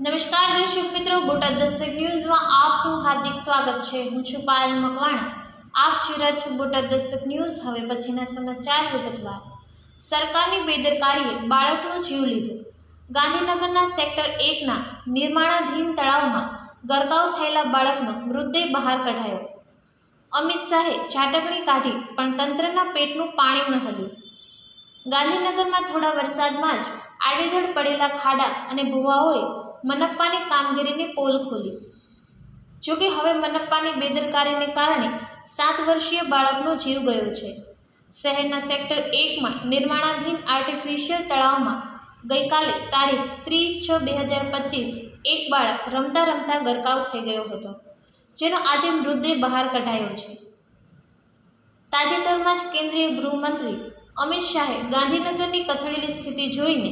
નમસ્કાર દર્શક મિત્રો, બોટાદ દસ્તક ન્યૂઝમાં આપનું હાર્દિક સ્વાગત છે. હું છું પાયલ મકવાણા. આપ જોઈ છો બોટાદ દસ્તક ન્યૂઝ. હવે પછીના સમાચાર વિગતવાર. સરકારની બેદરકારીએ બાળકનો જીવ લીધો. ગાંધીનગરના સેક્ટર એકના નિર્માણાધીન તળાવમાં ગરકાવ થયેલા બાળકનો મૃતદેહ બહાર કઢાયો. અમિત શાહે ઝાટકણી કાઢી, પણ તંત્રના પેટનું પાણી ન હલ્યું. ગાંધીનગરમાં થોડા વરસાદમાં જ આડેધડ પડેલા ખાડા અને ભૂવાઓએ મનપ્પાની કામગીરીની પોલ ખોલી. જોકે હવે મનપ્પાની બેદરકારીને કારણે સાત વર્ષીય બાળકનો જીવ ગયો છે. શહેરના સેક્ટર એકમાં નિર્માણાધીન આર્ટિફિશિયલ તળાવમાં ગઈકાલે તારીખ ત્રીસ છ બે હજાર પચીસ એક બાળક રમતા રમતા ગરકાવ થઈ ગયો હતો, જેનો આજે મૃતદેહ બહાર કઢાયો છે. તાજેતરમાં જ કેન્દ્રીય ગૃહમંત્રી અમિત શાહે ગાંધીનગરની કથળેલી સ્થિતિ જોઈને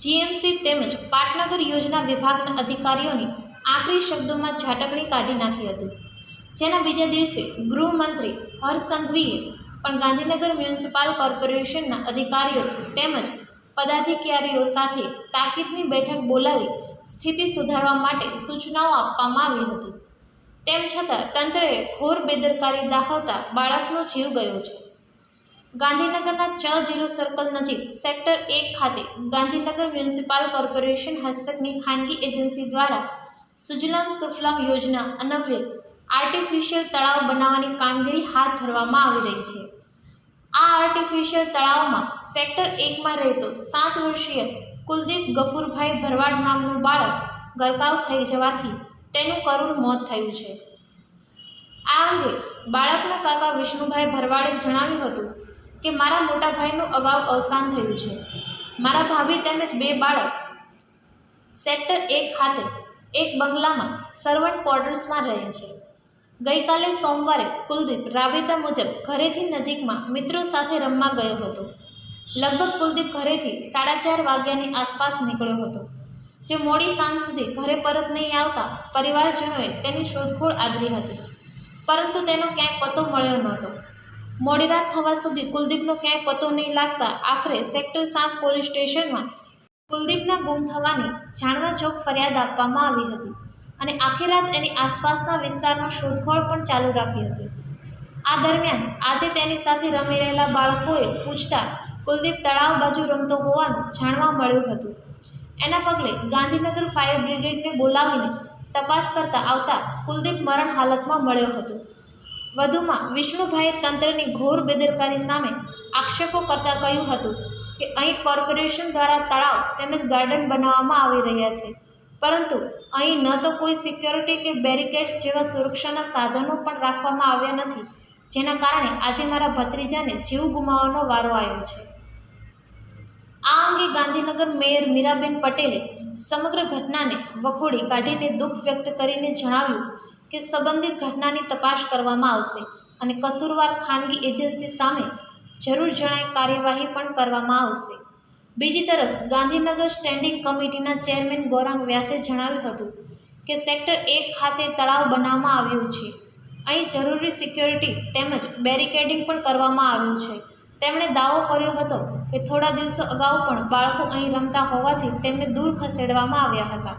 જીએમસી તેમજ પાટનગર યોજના વિભાગના અધિકારીઓની આકરી શબ્દોમાં ઝાટકણી કાઢી નાખી હતી. જેના બીજા દિવસે ગૃહમંત્રી હર્ષ સંઘવીએ પણ ગાંધીનગર મ્યુનિસિપાલ કોર્પોરેશનના અધિકારીઓ તેમજ પદાધિકારીઓ સાથે તાકીદની બેઠક બોલાવી સ્થિતિ સુધારવા માટે સૂચનાઓ આપવામાં આવી હતી. તેમ છતાં તંત્રએ ઘોર બેદરકારી દાખવતા બાળકનો જીવ ગયો છે. ગાંધીનગરના ચ જીરો સર્કલ નજીક સેક્ટર એક ખાતે ગાંધીનગર મ્યુનિસિપલ કોર્પોરેશન હસ્તકની ખાનગી એજન્સી દ્વારા સુજલામ સુફલામ યોજના અન્વયે આર્ટિફિશિયલ તળાવ બનાવવાની કામગીરી હાથ ધરવામાં આવી રહી છે. આ આર્ટિફિશિયલ તળાવમાં સેક્ટર એકમાં રહેતો સાત વર્ષીય કુલદીપ ગફુરભાઈ ભરવાડ નામનું બાળક ગરકાવ થઈ જવાથી તેનું કરુણ મોત થયું છે. આ અંગે બાળકના કાકા વિષ્ણુભાઈ ભરવાડે જણાવ્યું હતું કે મારા મોટા ભાઈનું અગાઉ અવસાન થયું છે. મારા ભાભી તેમજ બે બાળક સેક્ટર એક ખાતે એક બંગલામાં સર્વન્ટ ક્વાર્ટર્સમાં રહે છે. ગઈકાલે સોમવારે કુલદીપ રાબેતા મુજબ ઘરેથી નજીકમાં મિત્રો સાથે રમવા ગયો હતો. લગભગ કુલદીપ ઘરેથી સાડા ચાર વાગ્યાની આસપાસ નીકળ્યો હતો. જે મોડી સાંજ સુધી ઘરે પરત નહીં આવતા પરિવારજનોએ તેની શોધખોળ આદરી હતી. પરંતુ તેનો ક્યાંય પતો મળ્યો નહોતો. મોડી રાત થવા સુધી કુલદીપનો ક્યાંય પતો નહીં લાગતા આખરે સેક્ટર સાત પોલીસ સ્ટેશનમાં કુલદીપના ગુમ થવાની જાણવા જોગ ફરિયાદ આપવામાં આવી હતી અને આખી રાત એની આસપાસના વિસ્તારમાં શોધખોળ પણ ચાલુ રાખી હતી. આ દરમિયાન આજે તેની સાથે રમી રહેલા બાળકોએ પૂછતા કુલદીપ તળાવ બાજુ રમતો હોવાનું જાણવા મળ્યું હતું. એના પગલે ગાંધીનગર ફાયર બ્રિગેડને બોલાવીને તપાસ કરતા આવતા કુલદીપ મરણ હાલતમાં મળ્યો હતો. વધુમાં વિષ્ણુભાઈએ તંત્રની ઘોર બેદરકારી સામે આક્ષેપો કરતાં કહ્યું હતું કે અહીં કોર્પોરેશન દ્વારા તળાવ તેમજ ગાર્ડન બનાવવામાં આવી રહ્યા છે. પરંતુ અહીં ન તો કોઈ સિક્યોરિટી કે બેરિકેડ્સ જેવા સુરક્ષાના સાધનો પણ રાખવામાં આવ્યા નથી, જેના કારણે આજે મારા ભત્રીજાને જીવ ગુમાવવાનો વારો આવ્યો છે. આ અંગે ગાંધીનગર મેયર મીરાબેન પટેલે સમગ્ર ઘટનાને વખોડી કાઢીને દુઃખ વ્યક્ત કરીને જણાવ્યું કે સંબંધિત ઘટનાની તપાસ કરવામાં આવશે અને કસૂરવાર ખાનગી એજન્સી સામે જરૂર જણાય કાર્યવાહી પણ કરવામાં આવશે. બીજી તરફ, ગાંધીનગર સ્ટેન્ડિંગ કમિટીના ચેરમેન ગૌરાંગ વ્યાસે જણાવ્યું હતું કે સેક્ટર એક ખાતે તળાવ બનાવવામાં આવ્યું છે. અહીં જરૂરી સિક્યોરિટી તેમજ બેરિકેડિંગ પણ કરવામાં આવ્યું છે. તેમણે દાવો કર્યો હતો કે થોડા દિવસો અગાઉ પણ બાળકો અહીં રમતા હોવાથી તેમને દૂર ખસેડવામાં આવ્યા હતા.